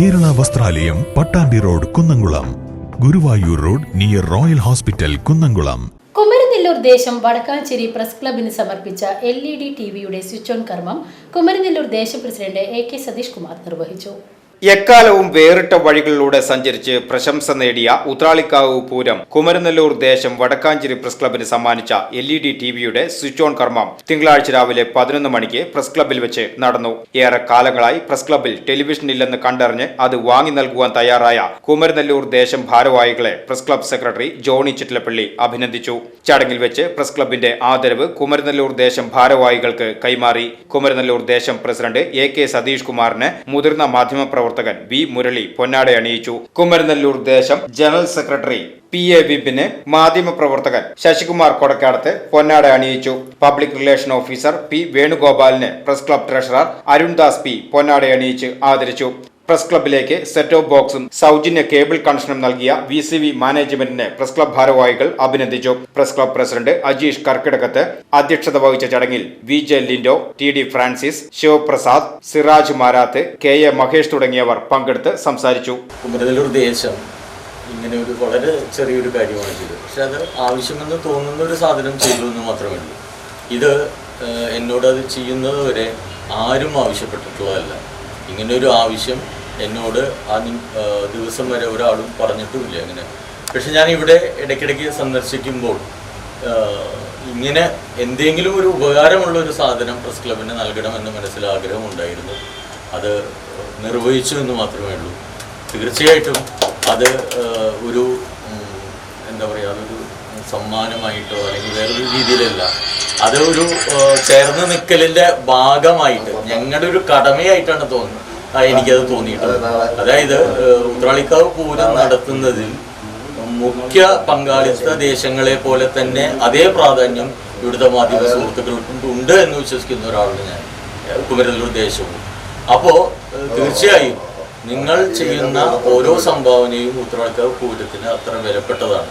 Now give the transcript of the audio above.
ദേവാലയം Pattambi road Kunnamkulam. Guruvayur road near royal hospital Kunnamkulam. Kumaranellur ദേശം Vadakkanchery press ക്ലബിന് സമർപ്പിച്ച എൽ ഇ ഡി ടി വിയുടെ സ്വിച്ച് ഓൺ കർമ്മം കുമരനെല്ലൂർ ദേശം president A K Satheesh Kumar നിർവഹിച്ചു. എക്കാലവും വേറിട്ട വഴികളിലൂടെ സഞ്ചരിച്ച് പ്രശംസ നേടിയ ഉത്രാളിക്കാവ് പൂരം കുമരനെല്ലൂർ ദേശം വടക്കാഞ്ചേരി പ്രസ് ക്ലബിന് സമ്മാനിച്ച എൽ ഇ ഡി ടിവിയുടെ സ്വിച്ച് ഓൺ കർമ്മം തിങ്കളാഴ്ച രാവിലെ പതിനൊന്ന് മണിക്ക് പ്രസ് ക്ലബിൽ വെച്ച് നടന്നു. ഏറെ കാലങ്ങളായി പ്രസ് ക്ലബിൽ ടെലിവിഷൻ ഇല്ലെന്ന് കണ്ടറിഞ്ഞ് അത് വാങ്ങി നൽകുവാൻ തയ്യാറായ കുമരനെല്ലൂർ ദേശം ഭാരവാഹികളെ press club secretary Johny Chittalappally അഭിനന്ദിച്ചു. ചടങ്ങിൽ വെച്ച് പ്രസ് ക്ലബിന്റെ ആദരവ് കുമരനെല്ലൂർ ദേശം ഭാരവാഹികൾക്ക് കൈമാറി. കുമരനെല്ലൂർ ദേശം പ്രസിഡന്റ് എ കെ സതീഷ് കുമാറിന് മുതിർന്ന മാധ്യമപ്രവർത്തകൻ വി മുരളി പൊന്നാട അണിയിച്ചു. കുമരനെല്ലൂർ ദേശം ജനറൽ സെക്രട്ടറി പി എ വിപിന് മാധ്യമപ്രവർത്തകൻ ശശികുമാർ കൊടക്കാടത്ത് പൊന്നാട അണിയിച്ചു. Public relation officer P വേണുഗോപാലിന് press club treasurer Arundas P പൊന്നാട അണിയിച്ച് ആദരിച്ചു. പ്രസ് ക്ലബിലേക്ക് സെറ്റ് ഓഫ് ബോക്സും സൗജന്യ കേബിൾ കണക്ഷനും നൽകിയ വി സി വി മാനേജ്മെന്റിനെ പ്രസ് ക്ലബ് ഭാരവാഹികൾ അഭിനന്ദിച്ചു. Press club president Ajeesh Karkidakath അധ്യക്ഷത വഹിച്ച ചടങ്ങിൽ V J Lindo T D Francis Sivaprasad Siraj Marath K A Mahesh തുടങ്ങിയവർ പങ്കെടുത്ത് സംസാരിച്ചു. ഇങ്ങനെ ഒരു വളരെ ചെറിയൊരു കാര്യമാണ് ചെയ്തത്. പക്ഷെ അത് ആവശ്യമെന്ന് തോന്നുന്ന ഒരു സാധനം ചെയ്തു എന്ന് മാത്രമേ ഉള്ളൂ ഇത് എന്നോട് അത് ചെയ്യുന്നത് വരെ ആരും ആവശ്യപ്പെട്ടിട്ടുള്ളതല്ല. ഇങ്ങനെ ഒരു ആവശ്യം എന്നോട് ആ ദിവസം വരെ ഒരാളും പറഞ്ഞിട്ടുമില്ല അങ്ങനെ. പക്ഷെ ഞാൻ ഇവിടെ ഇടയ്ക്കിടയ്ക്ക് സന്ദർശിക്കുമ്പോൾ ഇങ്ങനെ എന്തെങ്കിലും ഒരു ഉപകാരമുള്ള ഒരു സാധനം പ്രസ് ക്ലബിന് നൽകണമെന്ന് മനസ്സിൽ ആഗ്രഹമുണ്ടായിരുന്നു. അത് നിർവഹിച്ചു എന്ന് മാത്രമേ ഉള്ളൂ. തീർച്ചയായിട്ടും അത് ഒരു സമ്മാനമായിട്ടോ അല്ലെങ്കിൽ വേറൊരു രീതിയിലല്ല. അത് ഒരു ചേർന്ന് നിൽക്കലിന്റെ ഭാഗമായിട്ട് ഞങ്ങളുടെ ഒരു കടമയായിട്ടാണ് തോന്നുന്നത്. എനിക്കത് തോന്നിയിട്ടുള്ളത് അതായത് റുദ്രാളിക്കാവ് പൂരം നടത്തുന്നതിൽ മുഖ്യ പങ്കാളിത്ത ദേശങ്ങളെ പോലെ തന്നെ അതേ പ്രാധാന്യം ഇവിടുത്തെ മാധ്യമ സുഹൃത്തുക്കൾക്കും ഉണ്ട് എന്ന് വിശ്വസിക്കുന്ന ഒരാളാണ് ഞാൻ. ഏഹ്, ദേശവും. അപ്പോൾ തീർച്ചയായും നിങ്ങൾ ചെയ്യുന്ന ഓരോ സംഭാവനയും ഉത്തരവാദിത്ത പൂരത്തിന് അത്ര വിലപ്പെട്ടതാണ്.